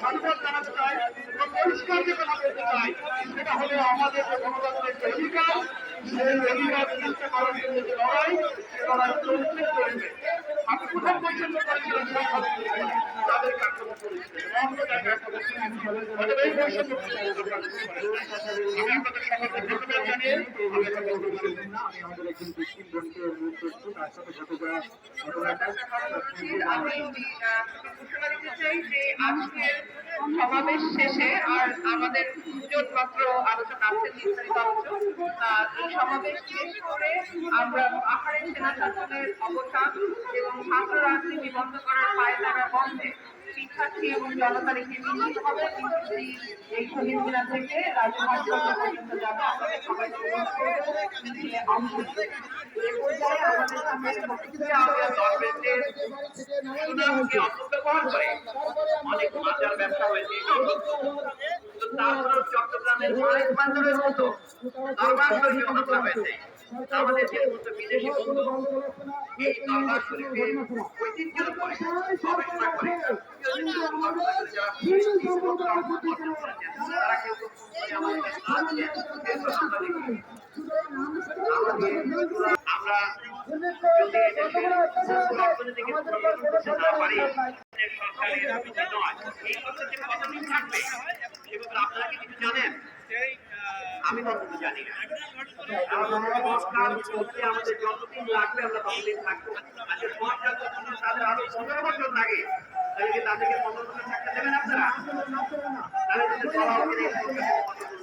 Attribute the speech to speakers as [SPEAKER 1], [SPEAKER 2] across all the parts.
[SPEAKER 1] সাধুবাদ জানাতে চাই পরিষ্কার যে কথা বলতে চাই সেটা হলো আমাদের যে গণতান্ত্রিক যে অধিকার, সেই অধিকার প্রতিষ্ঠা করার লড়াই সে লড়াই চলছে চলবে। আপনি প্রথম সেই ছাত্রলীগ তাদেরকে আক্রমণ করেছিলেন অন্য জায়গায় আমি আপনাদের সকলকে ধন্যবাদ জানিয়ে আমি কথা
[SPEAKER 2] আমি একজন মুসলিম বোনকে অনুরোধ করছি তার সাথে ঘটনাটা
[SPEAKER 3] আমি ঘোষণা চাই, যে আজকের সমাবেশ শেষে আর আমাদের দুজন মাত্র আলোচনা আছে নির্ধারিত আলোচনা। এই সমাবেশ শেষ করে আমরা পাহাড়ের সেনা শাসনের অবসান এবং ছাত্র রাজনীতি বন্ধ করার পায়তারা বন্ধে শিক্ষার্থী এবং জনতা রেখে মিছিল হবে এই শহীদ থেকে রাজঘাট পর্যন্ত যাবে। অনুরোধ করব অংশ
[SPEAKER 1] অপব্যবহার করে অনেক মাজার ব্যবসা হয়েছে তারপরেও চট্টগ্রামের অনেক বাজারের মতো দরবার শরীফে হামলা হয়েছে আমাদের যে সমস্ত বিদেশি বন্ধু এই দরবার শরীফের ঐতিহ্যের উপরে গবেষণা করে তারা কেউ আমাদের আমরা আমি কতটুকু জানি না সরকার আমাদের যতদিন লাগবে আমরা ততদিন থাকব তাদের আরও পনেরো বছর লাগে তাহলে কি তাদেরকে পনেরো বছর থাকতে দেবেন আপনারা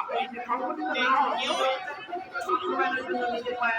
[SPEAKER 1] আপনি যে সংগঠিত না হন বাস্তবায়নের জন্য নিজের পায়ে